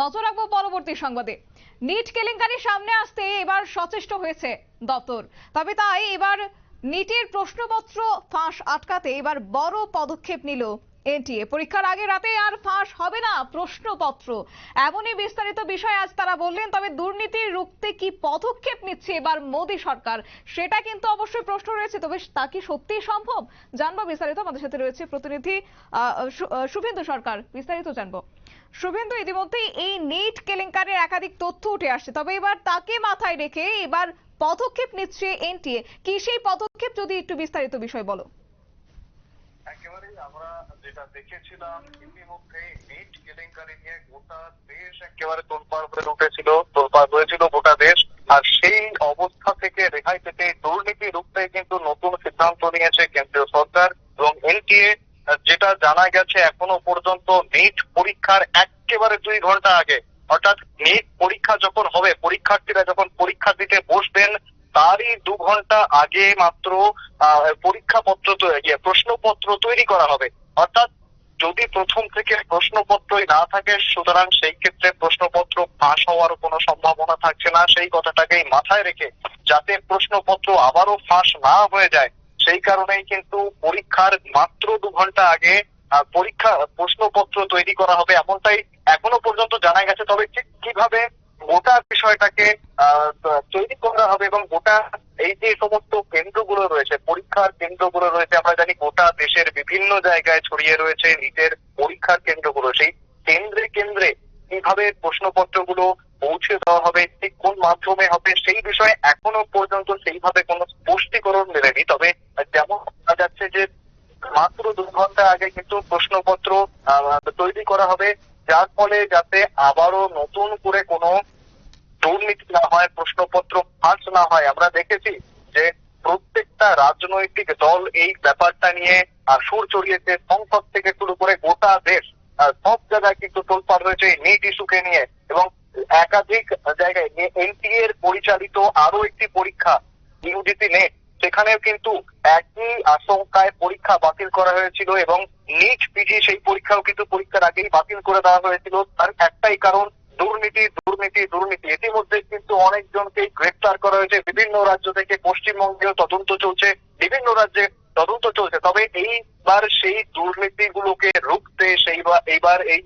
নজর রাখব পরবর্তী সংবাদে। নিট কেলেঙ্কারি সামনে আসতে এবার সচেষ্ট হয়েছে দপ্তর। তবে তাই এবার নিটের প্রশ্নপত্র ফাঁস আটকাতে এবার বড় পদক্ষেপ নিল এনটিএ। পরীক্ষার আগে রাতে আর ফাঁস হবে না প্রশ্নপত্র। এমনই বিস্তারিত বিষয় আজ তারা বললেন, তবে দুর্নীতি রুখতে কি পদক্ষেপ নিচ্ছে এবার মোদী সরকার, সেটা কিন্তু অবশ্যই প্রশ্ন রয়েছে, তবে তা কি সত্যিই সম্ভব? জানব বিস্তারিত। আমাদের সাথে রয়েছে প্রতিনিধি শুভেন্দু সরকার। বিস্তারিত জানব। শুভেন্দু, ইতিমধ্যেই এই নিট কেলেঙ্কারির একাধিক তথ্য উঠে আসছে। তবে এবার তাকে মাথায় রেখে এবার পদক্ষেপ নিচ্ছে এনটিএ। কি সেই পদক্ষেপ, যদি একটু বিস্তারিত বিষয় বলো। একেবারেই আমরা যেটা দেখেছিলাম ইতিমধ্যে নেট কেলেঙ্কারি নিয়ে গোটা দেশ একেবারে তোলপাড় হয়ে উঠেছিল, তোলপাড় হয়েছিল গোটা দেশ আর সেই অবস্থা থেকে রেহাই পেতে দুর্নীতি রুখতে কিন্তু নতুন সিদ্ধান্ত নিয়েছে কেন্দ্রীয় সরকার এবং এনটিএ যেটা জানা গেছে এখনও পর্যন্ত নিট পরীক্ষার একেবারে দুই ঘণ্টা আগে। অর্থাৎ নিট পরীক্ষা যখন হবে পরীক্ষার্থীরা যখন পরীক্ষা দিতে বসবেন তারই দু ঘণ্টা আগে মাত্র পরীক্ষাপত্র তৈরি ইয়ে, প্রশ্নপত্র তৈরি করা হবে। অর্থাৎ যদি প্রথম থেকে প্রশ্নপত্রই না থাকে সুতরাং সেই ক্ষেত্রে প্রশ্নপত্র ফাঁস হওয়ার কোনো সম্ভাবনা থাকছে না। সেই কথাটাকেই মাথায় রেখে যাতে প্রশ্নপত্র আবারও ফাঁস না হয়ে যায় সেই কারণেই কিন্তু পরীক্ষার মাত্র দু ঘণ্টা আগে পরীক্ষা, প্রশ্নপত্র তৈরি করা হবে এমনটাই এখনও পর্যন্ত জানা গেছে। তবে ঠিক কীভাবে গোটা বিষয়টাকে তৈরি করা হবে এবং গোটা এই যে সমস্ত কেন্দ্রগুলো রয়েছে, পরীক্ষার কেন্দ্রগুলো রয়েছে, আমরা জানি গোটা দেশের বিভিন্ন জায়গায় ছড়িয়ে রয়েছে নিজের পরীক্ষার কেন্দ্রগুলো। সেই কেন্দ্রে কেন্দ্রে কীভাবে প্রশ্নপত্রগুলো পৌঁছে দেওয়া হবে, ঠিক কোন মাধ্যমে হবে, সেই বিষয়ে এখনও পর্যন্ত সেইভাবে কোনো স্পষ্টীকরণ মেলেনি। তবে মাত্র দু ঘণ্টা আগে কিন্তু প্রশ্নপত্র তৈরি করা হবে। যার ফলে যাতে আবারও নতুন করে কোনো দুর্নীতি না হয়, প্রশ্নপত্র ফাঁস না হয়। আমরা দেখেছি যে প্রত্যেকটা রাজনৈতিক দল এই ব্যাপারটা নিয়ে সুর চড়িয়েছে। সংসদ থেকে শুরু করে গোটা দেশ সব জায়গায় কিন্তু তোলপাড় হয়েছে এই নিট ইস্যুকে নিয়ে। এবং একাধিক জায়গায় এনটিএ পরিচালিত আরও একটি পরীক্ষা ইউজিসি নেট সেখানেও কিন্তু একই আশঙ্কায় পরীক্ষা বাতিল করা হয়েছিল এবং নিট পিজি সেই পরীক্ষাও কিন্তু পরীক্ষার আগেই বাতিল করে দেওয়া হয়েছিল। তার একটাই কারণ, দুর্নীতি দুর্নীতি দুর্নীতি। ইতিমধ্যে কিন্তু অনেকজনকেই গ্রেপ্তার করা হয়েছে। বিভিন্ন রাজ্য থেকে পশ্চিমবঙ্গেও তদন্ত চলছে, বিভিন্ন রাজ্যে তদন্ত চলছে। তবে এইবার সেই দুর্নীতিগুলোকে রুখতে সেইবার এইবার এই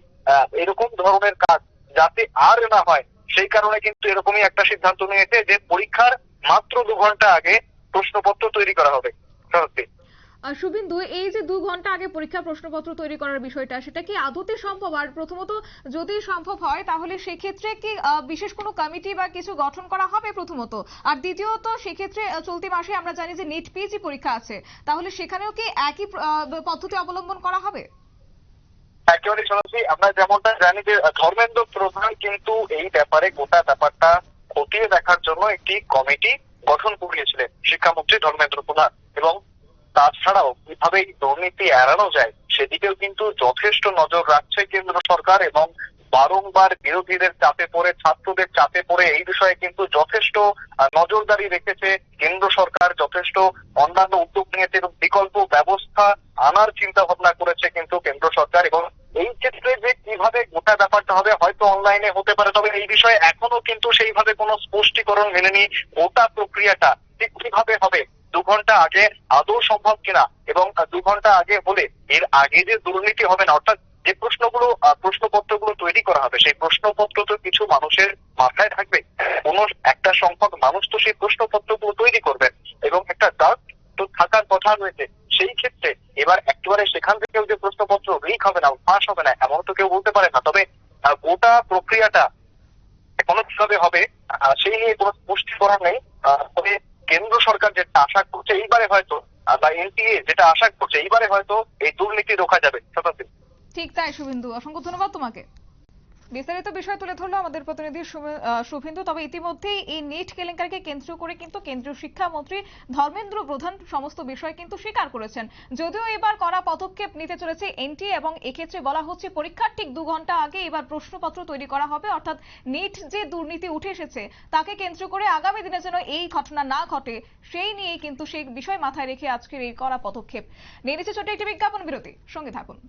এরকম ধরনের কাজ যাতে আর না হয়, সেই কারণে কিন্তু এরকমই একটা সিদ্ধান্ত নিয়েছে যে পরীক্ষার মাত্র দু ঘণ্টা আগে প্রশ্নপত্র তৈরি করা হবে। আর শুভেন্দু এই যে দু ঘণ্টা আগে পরীক্ষা প্রশ্নপত্র তৈরি করার বিষয়টা সেটা কি আদতে সম্ভব? আর প্রথমত যদি সম্ভব হয় তাহলে সেক্ষেত্রে কি বিশেষ কোনো কমিটি বা কিছু গঠন করা হবে প্রথমত? আর দ্বিতীয়ত সেক্ষেত্রে চলতি মাসে আমরা জানি যে নেট পিএইচি পরীক্ষা আছে। তাহলে সেখানেও কি একই পদ্ধতি অবলম্বন করা হবে? একেবারে শুনেছি আমরা যেমনটা জানি যে ধর্মেন্দ্র প্রধান কিন্তু এই ব্যাপারে গোটা ব্যাপারটা খতিয়ে দেখার জন্য একটি কমিটি গঠন করিয়েছিলেন শিক্ষামন্ত্রী ধর্মেন্দ্র প্রধান। এবং তাছাড়াও কীভাবে এই দুর্নীতি এড়ানো যায় সেদিকেও কিন্তু যথেষ্ট নজর রাখছে কেন্দ্র সরকার এবং বারংবার বিরোধীদের চাপে পড়ে, ছাত্রদের চাপে পড়ে এই বিষয়ে কিন্তু যথেষ্ট নজরদারি রেখেছে কেন্দ্র সরকার, যথেষ্ট অন্যান্য উদ্যোগ নিয়েছে এবং বিকল্প ব্যবস্থা আনার চিন্তা ভাবনা করেছে কিন্তু কেন্দ্র সরকার এবং এই ক্ষেত্রে যে কীভাবে গোটা ব্যাপারটা হবে হয়তো অনলাইনে হতে পারে। তবে এই বিষয়ে এখনও কিন্তু সেইভাবে কোনো স্পষ্টীকরণ মেলেনি গোটা প্রক্রিয়াটা ঠিক কীভাবে হবে, দু ঘণ্টা আগে আদৌ সম্ভব কিনা এবং দু ঘণ্টা আগে হলে এর আগে যে দুর্নীতি হবে না, অর্থাৎ যে প্রশ্নগুলো প্রশ্নপত্রগুলো তৈরি করা হবে, সেই প্রশ্নপত্র তো কিছু মানুষের মাথায় থাকবে। কোন একটা সংখ্যক মানুষ তো সেই প্রশ্নপত্রগুলো তৈরি করবেন এবং একটা ডাক তো থাকার কথা রয়েছে। সেই ক্ষেত্রে এবার একেবারে সেখান থেকেও যে প্রশ্নপত্র লিক হবে না ফাঁস হবে না এমন তো কেউ বলতে পারে না। তবে গোটা প্রক্রিয়াটা এখনও কীভাবে হবে সেই নিয়ে কোনো করার নেই। তবে কেন্দ্র সরকার যেটা আশা করছে, এইবারে হয়তো বা এনটিএ যেটা আশা করছে, এইবারে হয়তো এই দুর্নীতি রোখা যাবে। ঠিক তাই, শুভেন্দু। অসংখ্য ধন্যবাদ তোমাকে। বিস্তারিত বিষয় তুলে ধরলো আমাদের প্রতিনিধি শুভে- শুভেন্দু। তবে ইতিমধ্যেই এই নিট কেলেঙ্কারিকে কেন্দ্র করে কিন্তু কেন্দ্রীয় শিক্ষামন্ত্রী ধর্মেন্দ্র প্রধান সমস্ত বিষয় কিন্তু স্বীকার করেছেন। যদিও এবার করা পদক্ষেপ নিতে চলেছে এনটি এবং এক্ষেত্রে বলা হচ্ছে পরীক্ষার ঠিক দু ঘণ্টা আগে এবার প্রশ্নপত্র তৈরি করা হবে, অর্থাৎ নিট যে দুর্নীতি উঠে এসেছে, তাকে কেন্দ্র করে আগামী দিনে যেন এই ঘটনা না ঘটে, সেই নিয়ে কিন্তু সেই বিষয় মাথায় রেখে আজকের এই করা পদক্ষেপ। নিয়ে নিচ্ছে ছোট্ট একটি বিজ্ঞাপন বিরতি, সঙ্গে থাকুন।